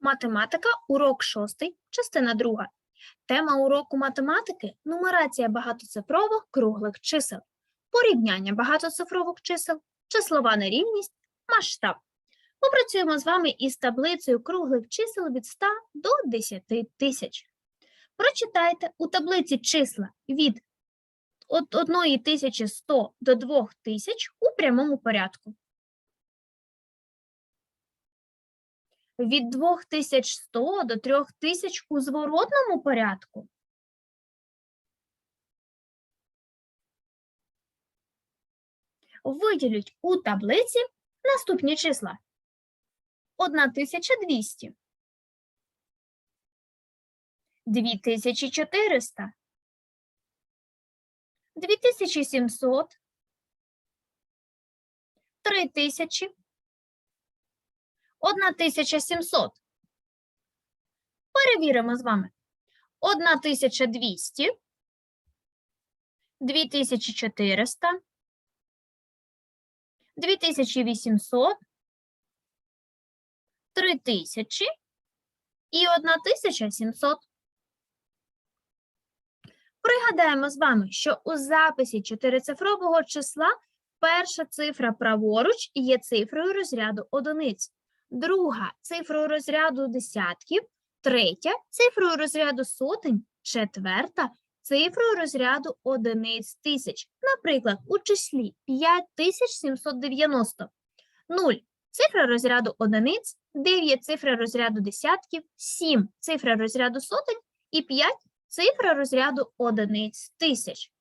Математика, урок 6, частина 2. Тема уроку математики – нумерація багатоцифрових круглих чисел, порівняння багатоцифрових чисел, числова нерівність, масштаб. Попрацюємо з вами із таблицею круглих чисел від 100 до 10 тисяч. Прочитайте у таблиці числа від 1100 до 2000 у прямому порядку. Від 2100 до 3000 у зворотному порядку. Виділіть у таблиці наступні числа. 1200, 2400, 2700, 3000, 1700. Перевіримо з вами. 1200, 2400, 2800, 3000 і 1700. Пригадаємо з вами, що у записі чотирицифрового числа перша цифра праворуч є цифрою розряду одиниць друга цифрою розряду десятків, третя цифрою розряду сотень, четверта цифрою розряду одиниць тисяч. Наприклад, у числі 5790. 0 цифра розряду одиниць, 9 цифра розряду десятків, 7 цифра розряду сотень і 5 цифра розряду одиниць тисяч.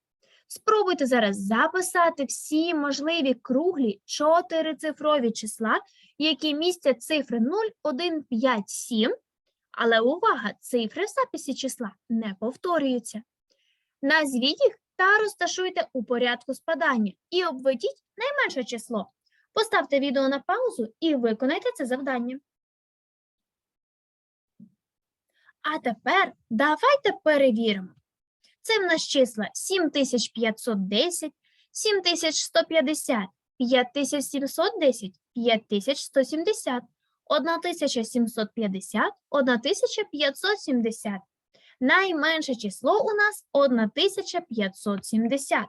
Спробуйте зараз записати всі можливі круглі чотирицифрові числа, які містять цифри 0, 1, 5, 7, але увага, цифри в записі числа не повторюються. Назвіть їх та розташуйте у порядку спадання і обведіть найменше число. Поставте відео на паузу і виконайте це завдання. А тепер давайте перевіримо. Це в нас числа 7510, 7150, 5710, 5170, 1750, 1570. Найменше число у нас 1570.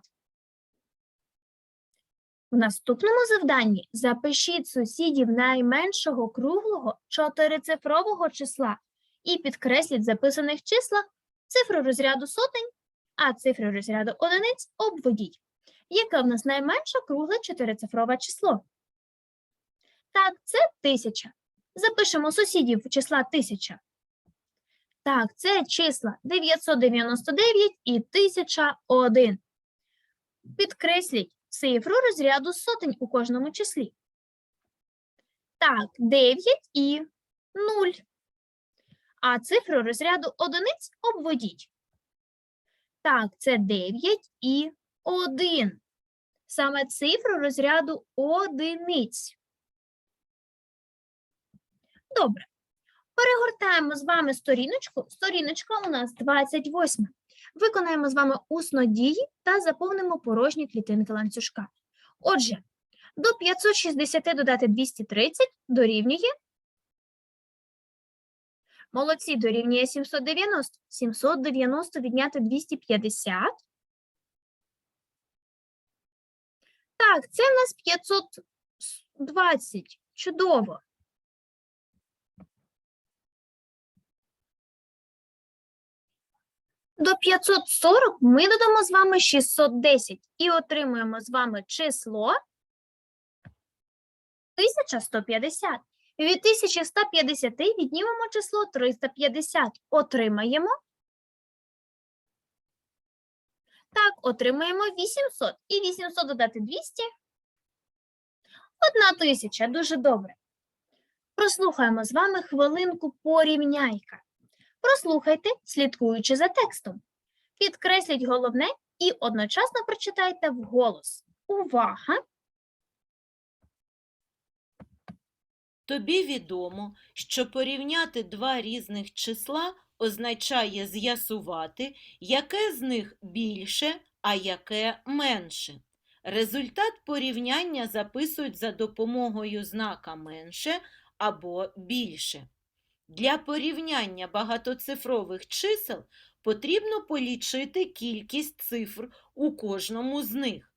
В наступному завданні запишіть сусідів найменшого круглого чотирицифрового числа і підкресліть записаних числах цифру розряду сотень, а цифру розряду одиниць обведіть. Яке в нас найменше кругле чотирицифрове число? Так, це тисяча. Запишемо сусідів числа тисяча. Так, це числа 999 і 1001. Підкресліть цифру розряду сотень у кожному числі. Так, 9 і 0. А цифру розряду одиниць обведіть. Так, це 9 і 1. Саме цифру розряду одиниць. Добре. Перегортаємо з вами сторіночку. Сторіночка у нас 28. Виконаємо з вами усно дії та заповнимо порожні клітинки ланцюжка. Отже, до 560 додати 230 дорівнює. Молодці дорівнює 790. 790 відняти 250. Так, це в нас 520. Чудово. До 540 ми додамо з вами 610 і отримуємо з вами число 1150. Від 1150 віднімемо число 350. Отримаємо. Так, отримаємо 800. І 800 додати 200. Одна тисяча. Дуже добре. Прослухаємо з вами хвилинку порівняйка. Прослухайте, слідкуючи за текстом. Підкресліть головне і одночасно прочитайте вголос. Увага! Тобі відомо, що порівняти два різних числа означає з'ясувати, яке з них більше, а яке менше. Результат порівняння записують за допомогою знака менше або більше. Для порівняння багатоцифрових чисел потрібно полічити кількість цифр у кожному з них.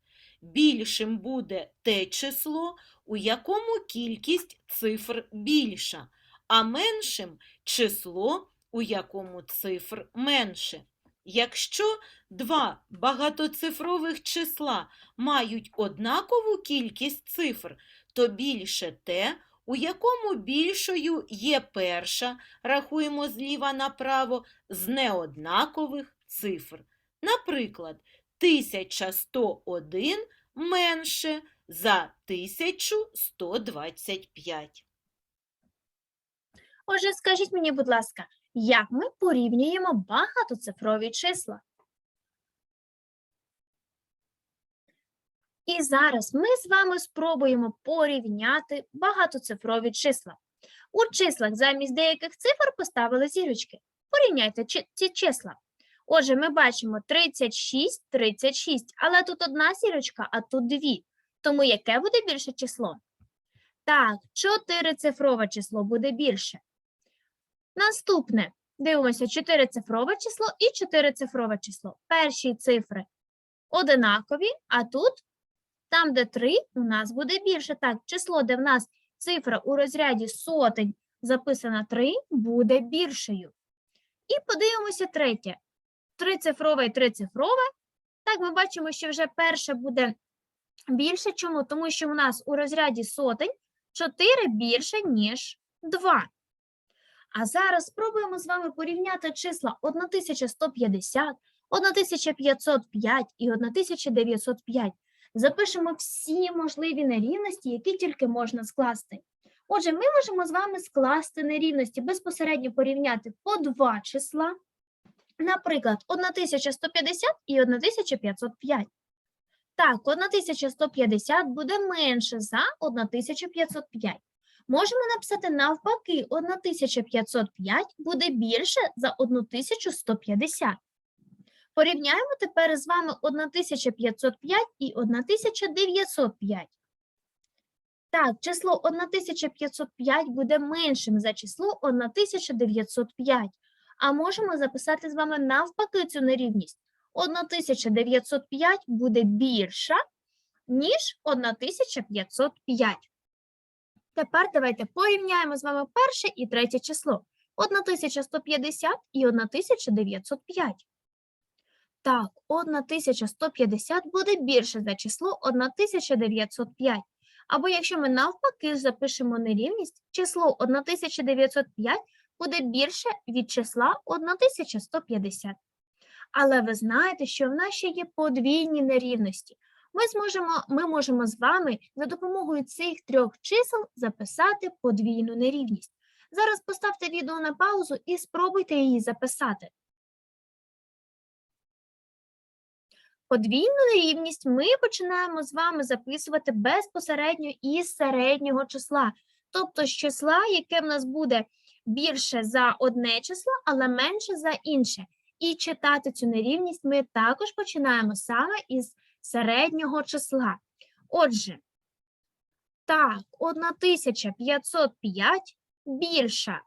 Більшим буде те число, у якому кількість цифр більша, а меншим число, у якому цифр менше. Якщо два багатоцифрових числа мають однакову кількість цифр, то більше те, у якому більшою є перша, рахуємо зліва направо, з неоднакових цифр. Наприклад, 1101 менше за 1125. Отже, скажіть мені, будь ласка, як ми порівнюємо багатоцифрові числа? І зараз ми з вами спробуємо порівняти багатоцифрові числа. У числах замість деяких цифр поставили зірочки. Порівняйте ці числа. Отже, ми бачимо 36, 36, але тут одна зірочка, а тут дві. Тому яке буде більше число? Так, чотирицифрове число буде більше. Наступне. Дивимося чотирицифрове число і чотирицифрове число. Перші цифри одинакові, а тут, там, де 3, у нас буде більше. Так, число, де в нас цифра у розряді сотень записана 3, буде більшою. І подивимося третє. Трицифрове і трицифрове. Так, ми бачимо, що вже перше буде більше. Чому? Тому що у нас у розряді сотень 4 більше, ніж 2. А зараз спробуємо з вами порівняти числа 1150, 1505 і 1905. Запишемо всі можливі нерівності, які тільки можна скласти. Отже, ми можемо з вами скласти нерівності, безпосередньо порівняти по два числа, наприклад, 1150 і 1505. Так, 1150 буде менше за 1505. Можемо написати навпаки, 1505 буде більше за 1150. Порівняємо тепер з вами 1505 і 1905. Так, число 1505 буде меншим за число 1905. А можемо записати з вами навпаки цю нерівність. 1905 буде більша, ніж 1505. Тепер давайте порівняємо з вами перше і третє число. 1150 і 1905. Так, 1150 буде більше за число 1905. Або якщо ми навпаки запишемо нерівність, число 1905 буде більше від числа 1150. Але ви знаєте, що в нас ще є подвійні нерівності. Ми, зможемо, ми можемо з вами за допомогою цих трьох чисел записати подвійну нерівність. Зараз поставте відео на паузу і спробуйте її записати. Подвійну нерівність ми починаємо з вами записувати безпосередньо із середнього числа, тобто з числа, яке в нас буде більше за одне число, але менше за інше. І читати цю нерівність ми також починаємо саме із середнього числа. Отже, так, 1505 більша,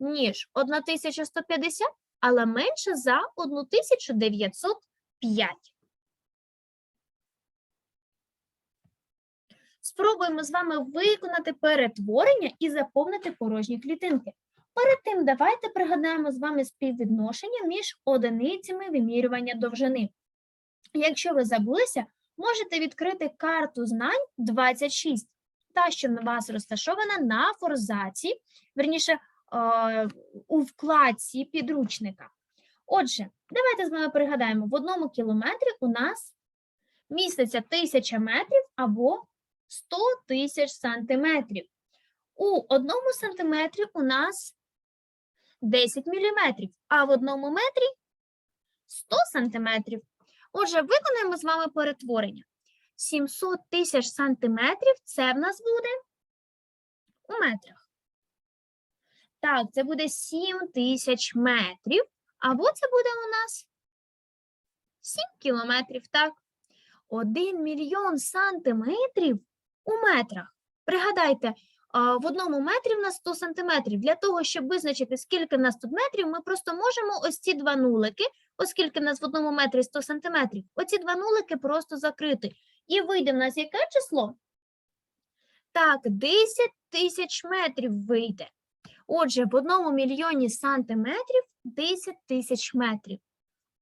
ніж 1150, але менше за 1905. Спробуємо з вами виконати перетворення і заповнити порожні клітинки. Перед тим давайте пригадаємо з вами співвідношення між одиницями вимірювання довжини. Якщо ви забулися, можете відкрити карту знань 26, та, що на вас розташована на форзаці, верніше, е, у вкладці підручника. Отже, давайте з вами пригадаємо, в одному кілометрі у нас міститься 1000 метрів або 100 тисяч сантиметрів. У одному сантиметрі у нас 10 міліметрів, а в одному метрі 100 сантиметрів. Отже, виконаємо з вами перетворення. 700 тисяч сантиметрів це в нас буде у метрах. Так, це буде 7 тисяч метрів, або це буде у нас 7 кілометрів, так? 1 мільйон сантиметрів у метрах. Пригадайте, в одному метрі в нас 100 сантиметрів. Для того, щоб визначити, скільки в нас тут метрів, ми просто можемо ось ці два нулики, оскільки в нас в одному метрі 100 сантиметрів, оці два нулики просто закрити. І вийде в нас яке число? Так, 10 тисяч метрів вийде. Отже, в одному мільйоні сантиметрів 10 тисяч метрів.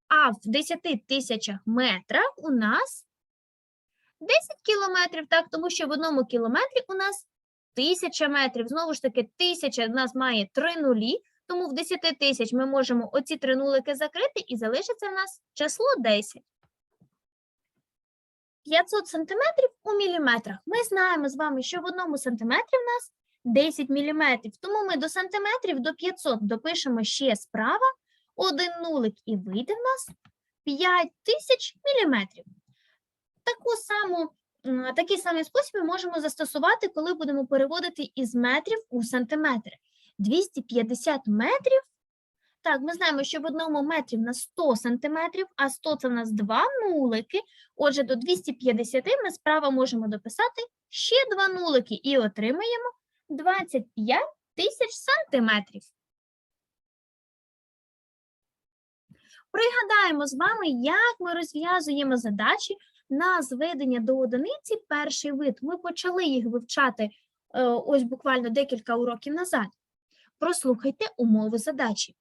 А в 10 тисячах метрах у нас 10 кілометрів, так, тому що в одному кілометрі у нас тисяча метрів. Знову ж таки, тисяча в нас має три нулі, тому в 10 тисяч ми можемо оці три нулики закрити і залишиться в нас число 10. 500 сантиметрів у міліметрах. Ми знаємо з вами, що в одному сантиметрі в нас 10 міліметрів, тому ми до сантиметрів до 500 допишемо ще справа один нулик і вийде в нас 5000 міліметрів. Таку саму, такий самий спосіб ми можемо застосувати, коли будемо переводити із метрів у сантиметри. 250 метрів. Так, ми знаємо, що в одному метрі в нас 100 сантиметрів, а 100 це в нас два нулики. Отже, до 250 ми справа можемо дописати ще два нулики і отримаємо 25 тисяч сантиметрів. Пригадаємо з вами, як ми розв'язуємо задачі на зведення до одиниці перший вид. Ми почали їх вивчати е, ось буквально декілька уроків назад. Прослухайте умови задачі.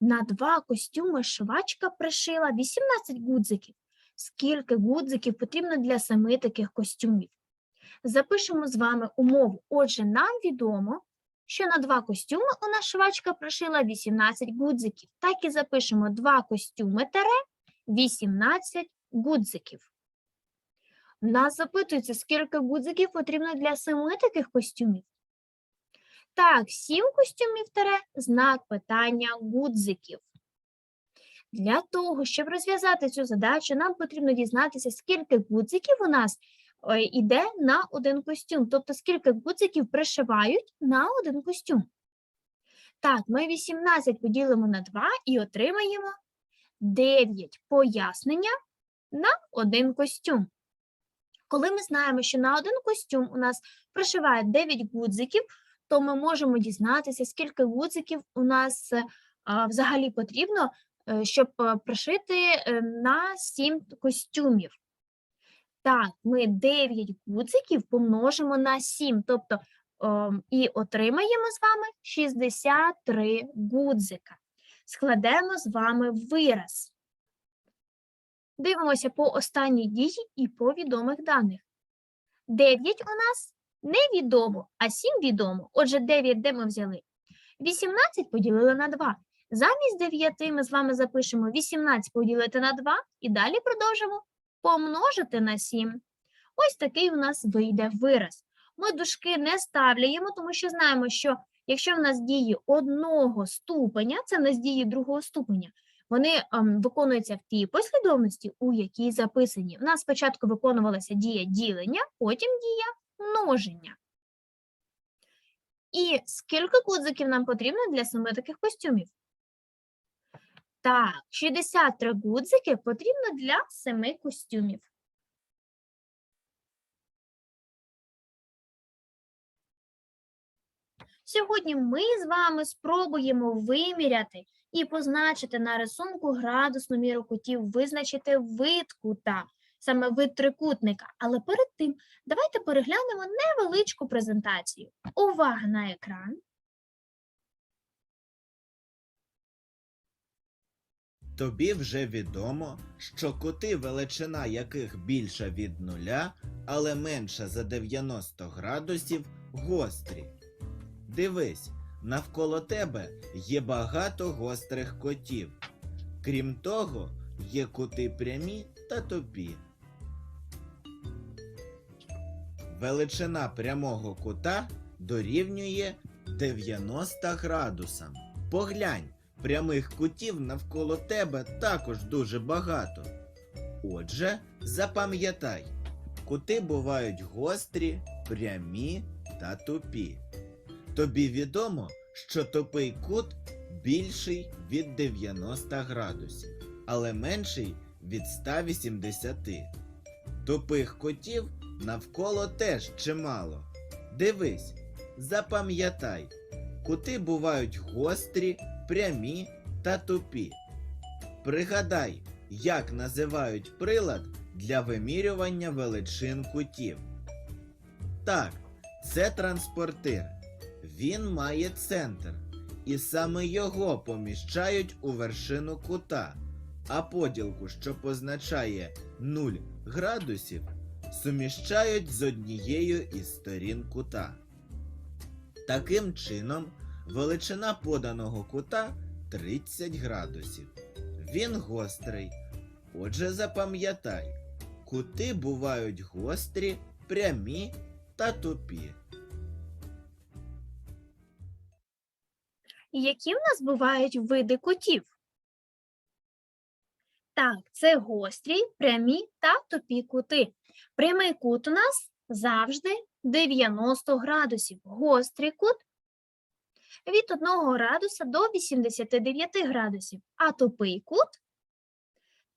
На два костюми швачка пришила 18 гудзиків. Скільки гудзиків потрібно для семи таких костюмів? Запишемо з вами умову. Отже, нам відомо, що на два костюми у нас швачка пришила 18 гудзиків. Так і запишемо два костюми тере 18 гудзиків. Нас запитується, скільки гудзиків потрібно для семи таких костюмів. Так, сім костюмів тере знак питання гудзиків. Для того, щоб розв'язати цю задачу, нам потрібно дізнатися, скільки гудзиків у нас е, йде на один костюм, тобто скільки гудзиків пришивають на один костюм. Так, ми 18 поділимо на 2 і отримаємо 9 пояснення на один костюм. Коли ми знаємо, що на один костюм у нас пришивають 9 гудзиків, то ми можемо дізнатися, скільки гудзиків у нас е, взагалі потрібно, е, щоб е, пришити на 7 костюмів. Так, ми 9 гудзиків помножимо на 7, тобто і отримаємо з вами 63 гудзика. Складемо з вами вираз. Дивимося по останній дії і по відомих даних. 9 у нас невідомо, а 7 відомо. Отже, 9 де ми взяли? 18 поділили на 2. Замість 9 ми з вами запишемо 18 поділити на 2 і далі продовжимо помножити на 7. Ось такий у нас вийде вираз. Ми дужки не ставляємо, тому що знаємо, що якщо в нас дії одного ступеня, це в нас дії другого ступеня, вони ем, виконуються в тій послідовності, у якій записані. У нас спочатку виконувалася дія ділення, потім дія множення. І скільки гудзиків нам потрібно для семи таких костюмів? Так, 63 гудзики потрібно для семи костюмів. Сьогодні ми з вами спробуємо виміряти і позначити на рисунку градусну міру кутів, визначити вид кута, саме вид трикутника. Але перед тим давайте переглянемо невеличку презентацію. Увага на екран. Тобі вже відомо, що кути, величина яких більша від нуля, але менша за 90 градусів, гострі. Дивись, навколо тебе є багато гострих котів. Крім того, є кути прямі та тупі. Величина прямого кута дорівнює 90 градусам. Поглянь, прямих кутів навколо тебе також дуже багато. Отже, запам'ятай, кути бувають гострі, прямі та тупі. Тобі відомо, що тупий кут більший від 90 градусів, але менший від 180. Тупих кутів навколо теж чимало. Дивись, Запам'ятай, кути бувають гострі, прямі та тупі. Пригадай, як називають прилад для вимірювання величин кутів. Так, це транспортир. Він має центр, і саме його поміщають у вершину кута, а поділку, що позначає 0 градусів, суміщають з однією із сторін кута. Таким чином, величина поданого кута 30 градусів. Він гострий. Отже, запам'ятай, кути бувають гострі, прямі та тупі. Які в нас бувають види кутів? Так, це гострі, прямі та тупі кути. Прямий кут у нас завжди 90 градусів. Гострий кут від 1 градуса до 89 градусів, а тупий кут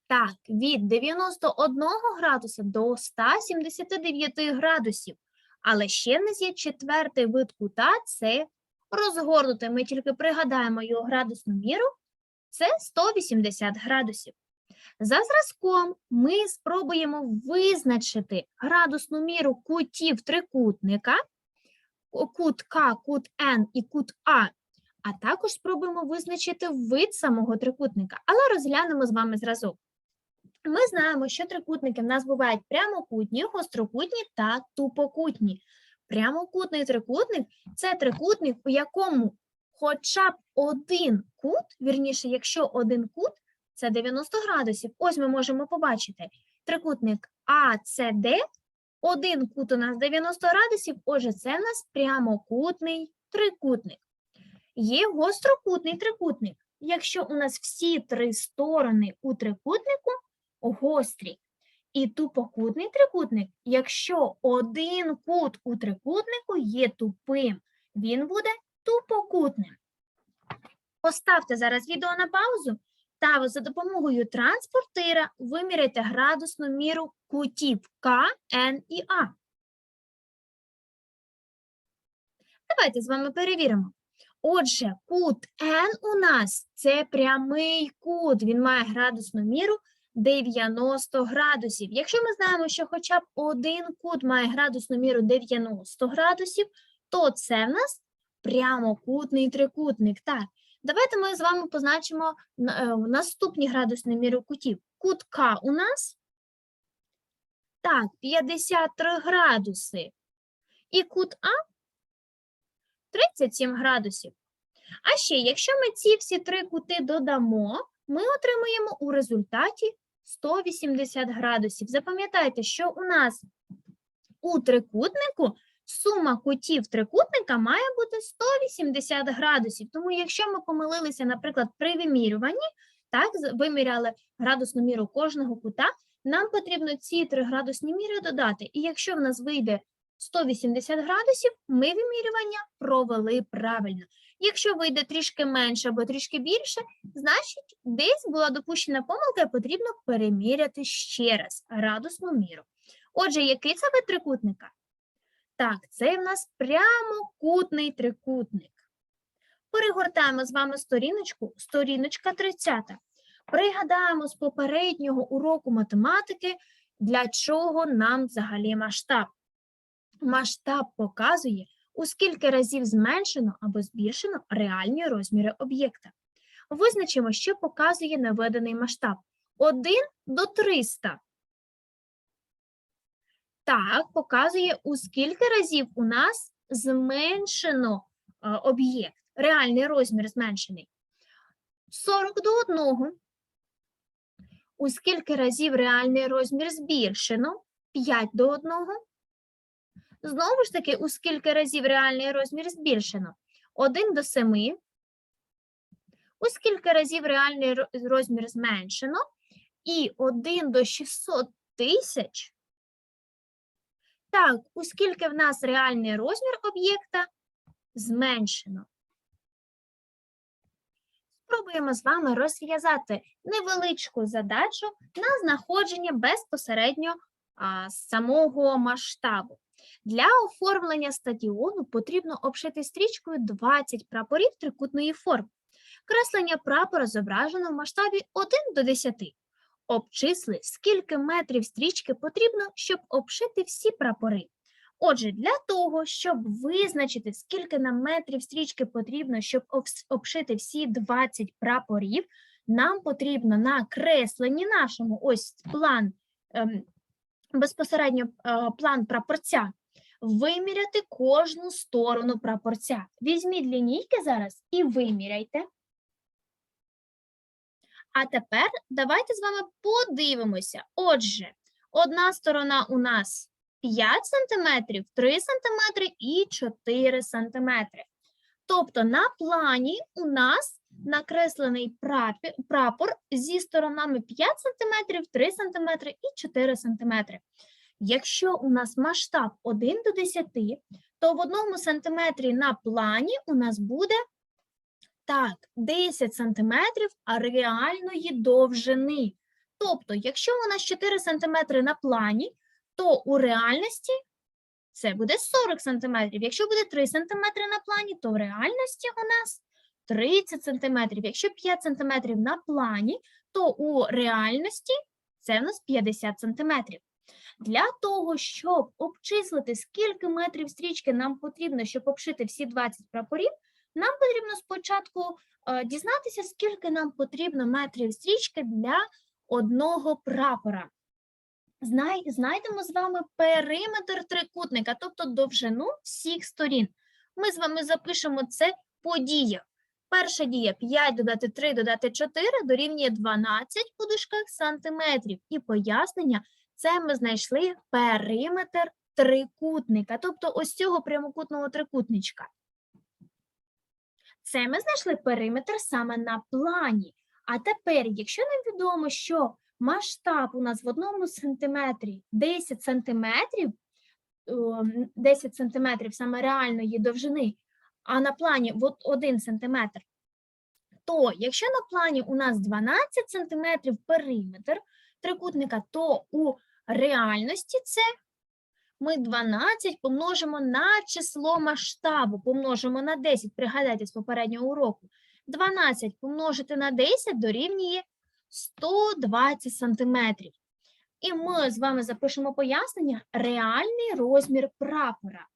так, від 91 градуса до 179 градусів. Але ще в нас є четвертий вид кута це розгорнути. Ми тільки пригадаємо його градусну міру. Це 180 градусів. За зразком ми спробуємо визначити градусну міру кутів трикутника, кут К, кут Н і кут А, а також спробуємо визначити вид самого трикутника. Але розглянемо з вами зразок. Ми знаємо, що трикутники в нас бувають прямокутні, гострокутні та тупокутні. Прямокутний трикутник це трикутник, у якому хоча б один кут, вірніше, якщо один кут, це 90 градусів. Ось ми можемо побачити трикутник АЦД, один кут у нас 90 градусів, отже, це в нас прямокутний трикутник. Є гострокутний трикутник. Якщо у нас всі три сторони у трикутнику гострі, і тупокутний трикутник, якщо один кут у трикутнику є тупим, він буде тупокутним. Поставте зараз відео на паузу та за допомогою транспортира виміряйте градусну міру кутів К, Н і А. Давайте з вами перевіримо. Отже, кут N у нас це прямий кут, він має градусну міру 90 градусів. Якщо ми знаємо, що хоча б один кут має градусну міру 90 градусів, то це в нас прямокутний трикутник. Так, давайте ми з вами позначимо е, наступні градусні міри кутів. Кут К у нас так, 53 градуси. І кут А 37 градусів. А ще, якщо ми ці всі три кути додамо, ми отримуємо у результаті 180 градусів. Запам'ятайте, що у нас у трикутнику сума кутів трикутника має бути 180 градусів. Тому якщо ми помилилися, наприклад, при вимірюванні, так, виміряли градусну міру кожного кута, нам потрібно ці три градусні міри додати. І якщо в нас вийде 180 градусів, ми вимірювання провели правильно. Якщо вийде трішки менше або трішки більше, значить десь була допущена помилка і потрібно переміряти ще раз градусну міру. Отже, який це вид трикутника? Так, це в нас прямокутний трикутник. Перегортаємо з вами сторіночку, сторіночка 30. Пригадаємо з попереднього уроку математики, для чого нам взагалі масштаб. Масштаб показує, у скільки разів зменшено або збільшено реальні розміри об'єкта. Визначимо, що показує наведений масштаб. 1 до 300. Так, показує, у скільки разів у нас зменшено е, об'єкт, реальний розмір зменшений. 40 до 1. У скільки разів реальний розмір збільшено? 5 до 1. Знову ж таки, у скільки разів реальний розмір збільшено? 1 до 7. У скільки разів реальний розмір зменшено? І 1 до 600 тисяч. Так, у скільки в нас реальний розмір об'єкта зменшено. Спробуємо з вами розв'язати невеличку задачу на знаходження безпосередньо а, самого масштабу. Для оформлення стадіону потрібно обшити стрічкою 20 прапорів трикутної форми. Креслення прапора зображено в масштабі 1 до 10. Обчисли, скільки метрів стрічки потрібно, щоб обшити всі прапори. Отже, для того, щоб визначити, скільки нам метрів стрічки потрібно, щоб обшити всі 20 прапорів, нам потрібно на кресленні нашому, ось план, ем, безпосередньо е, план прапорця, виміряти кожну сторону прапорця. Візьміть лінійки зараз і виміряйте. А тепер давайте з вами подивимося. Отже, одна сторона у нас 5 см, 3 см і 4 см. Тобто на плані у нас накреслений прапор зі сторонами 5 см, 3 см і 4 см. Якщо у нас масштаб 1 до 10, то в одному сантиметрі на плані у нас буде так, 10 сантиметрів реальної довжини. Тобто, якщо у нас 4 сантиметри на плані, то у реальності це буде 40 сантиметрів. Якщо буде 3 сантиметри на плані, то в реальності у нас 30 сантиметрів. Якщо 5 сантиметрів на плані, то у реальності це в нас 50 сантиметрів. Для того, щоб обчислити, скільки метрів стрічки нам потрібно, щоб обшити всі 20 прапорів, нам потрібно спочатку е, дізнатися, скільки нам потрібно метрів стрічки для одного прапора. Знай, знайдемо з вами периметр трикутника, тобто довжину всіх сторін. Ми з вами запишемо це по діях. Перша дія 5 додати 3 додати 4 дорівнює 12 у дужках сантиметрів. І пояснення це ми знайшли периметр трикутника, тобто ось цього прямокутного трикутничка. Це ми знайшли периметр саме на плані. А тепер, якщо нам відомо, що масштаб у нас в одному сантиметрі 10 сантиметрів, ем, 10 сантиметрів саме реальної довжини, а на плані от 1 сантиметр, то якщо на плані у нас 12 сантиметрів периметр трикутника, то у реальності це ми 12 помножимо на число масштабу, помножимо на 10, пригадайте з попереднього уроку. 12 помножити на 10 дорівнює 120 сантиметрів. І ми з вами запишемо пояснення реальний розмір прапора.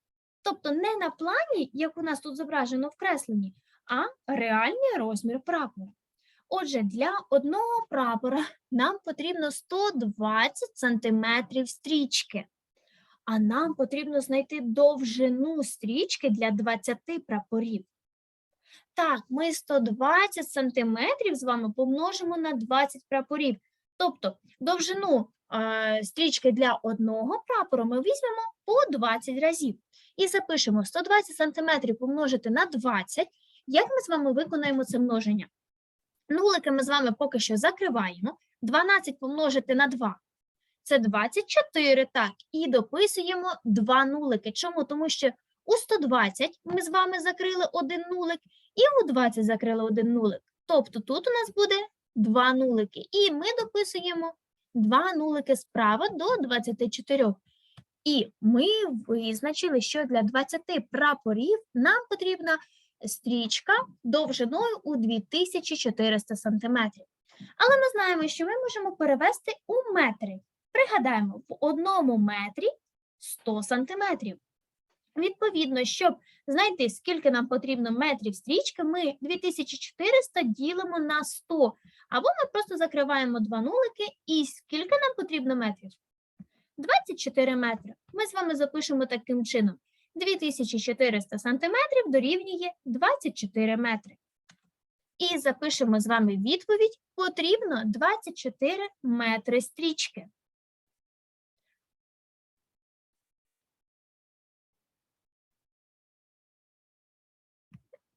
Тобто не на плані, як у нас тут зображено в кресленні, а реальний розмір прапора. Отже, для одного прапора нам потрібно 120 сантиметрів стрічки, а нам потрібно знайти довжину стрічки для 20 прапорів. Так, ми 120 сантиметрів з вами помножимо на 20 прапорів. Тобто довжину е, стрічки для одного прапору ми візьмемо по 20 разів. І запишемо 120 сантиметрів помножити на 20. Як ми з вами виконаємо це множення? Нулики ми з вами поки що закриваємо. 12 помножити на 2 це 24, так, і дописуємо 2 нулики. Чому? Тому що у 120 ми з вами закрили один нулик, і у 20 закрили один нулик. Тобто тут у нас буде 2 нулики. І ми дописуємо 2 нулики справа до 24. І ми визначили, що для 20 прапорів нам потрібна стрічка довжиною у 2400 см. Але ми знаємо, що ми можемо перевести у метри. Пригадаємо, в одному метрі 100 сантиметрів. Відповідно, щоб знайти, скільки нам потрібно метрів стрічки, ми 2400 ділимо на 100. Або ми просто закриваємо два нулики, і скільки нам потрібно метрів? 24 метри. Ми з вами запишемо таким чином. 2400 сантиметрів дорівнює 24 метри. І запишемо з вами відповідь. Потрібно 24 метри стрічки.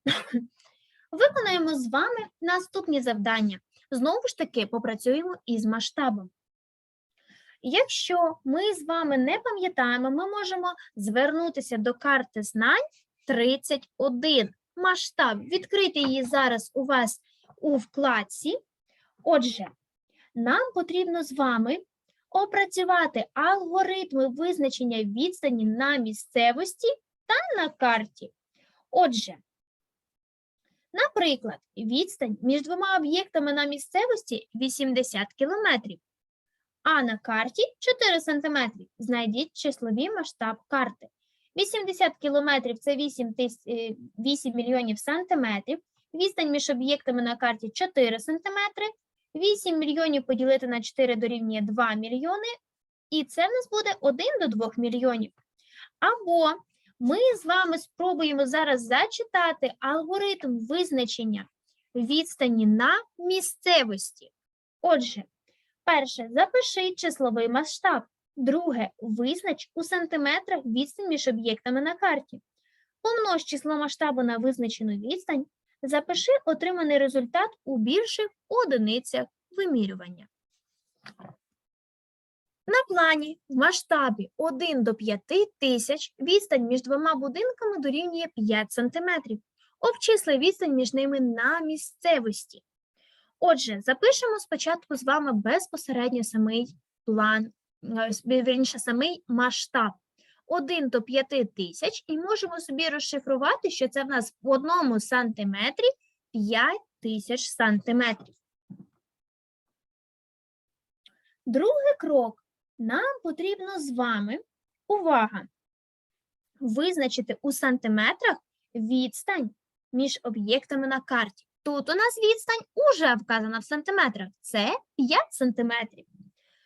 Виконаємо з вами наступні завдання. Знову ж таки, попрацюємо із масштабом. Якщо ми з вами не пам'ятаємо, ми можемо звернутися до карти знань 31. Масштаб. Відкрити її зараз у вас у вкладці. Отже, нам потрібно з вами опрацювати алгоритми визначення відстані на місцевості та на карті. Отже, наприклад, відстань між двома об'єктами на місцевості 80 км, а на карті 4 см. Знайдіть числовий масштаб карти. 80 км – це 8, тис... е, 8 мільйонів сантиметрів, відстань між об'єктами на карті 4 см, 8 мільйонів поділити на 4 дорівнює 2 мільйони, і це в нас буде 1 до 2 мільйонів. Або ми з вами спробуємо зараз зачитати алгоритм визначення відстані на місцевості. Отже, перше, запиши числовий масштаб. Друге, визнач у сантиметрах відстань між об'єктами на карті. Помнож число масштабу на визначену відстань. Запиши отриманий результат у більших одиницях вимірювання. На плані в масштабі 1 до 5 тисяч відстань між двома будинками дорівнює 5 см. Обчисли відстань між ними на місцевості. Отже, запишемо спочатку з вами безпосередньо самий план, е, вірніше, самий масштаб. 1 до 5 тисяч, і можемо собі розшифрувати, що це в нас в одному сантиметрі 5 тисяч сантиметрів. Другий крок. Нам потрібно з вами, увага, визначити у сантиметрах відстань між об'єктами на карті. Тут у нас відстань уже вказана в сантиметрах. Це 5 сантиметрів.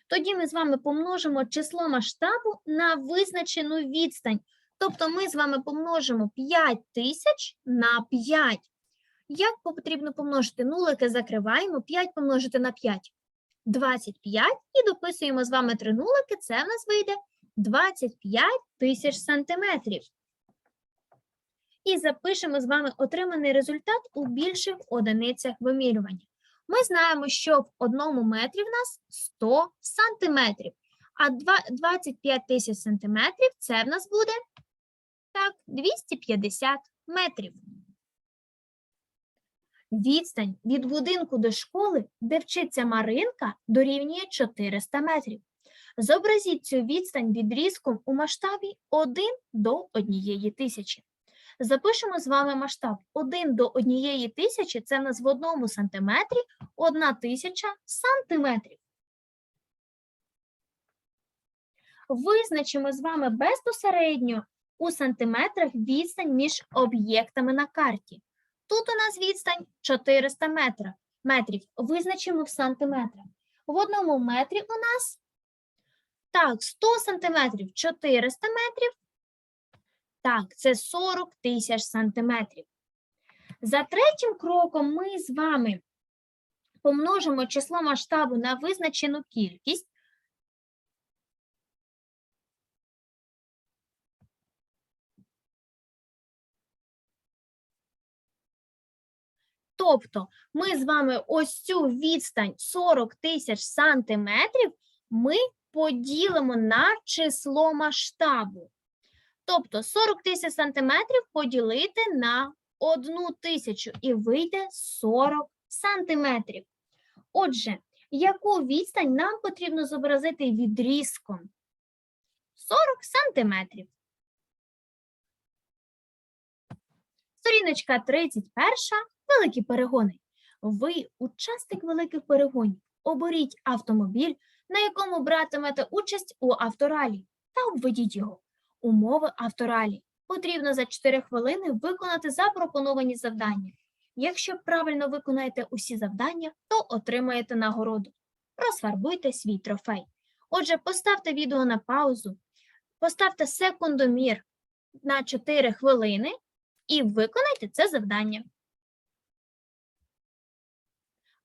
Тоді ми з вами помножимо число масштабу на визначену відстань. Тобто ми з вами помножимо 5 тисяч на 5. Як потрібно помножити? Нулики закриваємо, 5 помножити на 5. 25 і дописуємо з вами три нулики, це в нас вийде 25 тисяч сантиметрів. І запишемо з вами отриманий результат у більших одиницях вимірювання. Ми знаємо, що в одному метрі в нас 100 сантиметрів, а 25 тисяч сантиметрів це в нас буде так, 250 метрів. Відстань від будинку до школи, де вчиться Маринка, дорівнює 400 метрів. Зобразіть цю відстань відрізком у масштабі 1 до 1 тисячі. Запишемо з вами масштаб 1 до 1 тисячі, це в нас в одному сантиметрі 1 тисяча сантиметрів. Визначимо з вами безпосередньо у сантиметрах відстань між об'єктами на карті. Тут у нас відстань 400 метра, метрів. Визначимо в сантиметрах. В одному метрі у нас так, 100 сантиметрів, 400 метрів. Так, це 40 тисяч сантиметрів. За третім кроком ми з вами помножимо число масштабу на визначену кількість. Тобто ми з вами ось цю відстань 40 тисяч сантиметрів ми поділимо на число масштабу. Тобто 40 тисяч сантиметрів поділити на 1 тисячу і вийде 40 сантиметрів. Отже, яку відстань нам потрібно зобразити відрізком? 40 сантиметрів. Сторіночка 31. Великі перегони. Ви учасник великих перегонів. Оберіть автомобіль, на якому братимете участь у авторалі, та обведіть його. Умови авторалі. Потрібно за 4 хвилини виконати запропоновані завдання. Якщо правильно виконаєте усі завдання, то отримаєте нагороду. Розфарбуйте свій трофей. Отже, поставте відео на паузу, поставте секундомір на 4 хвилини і виконайте це завдання.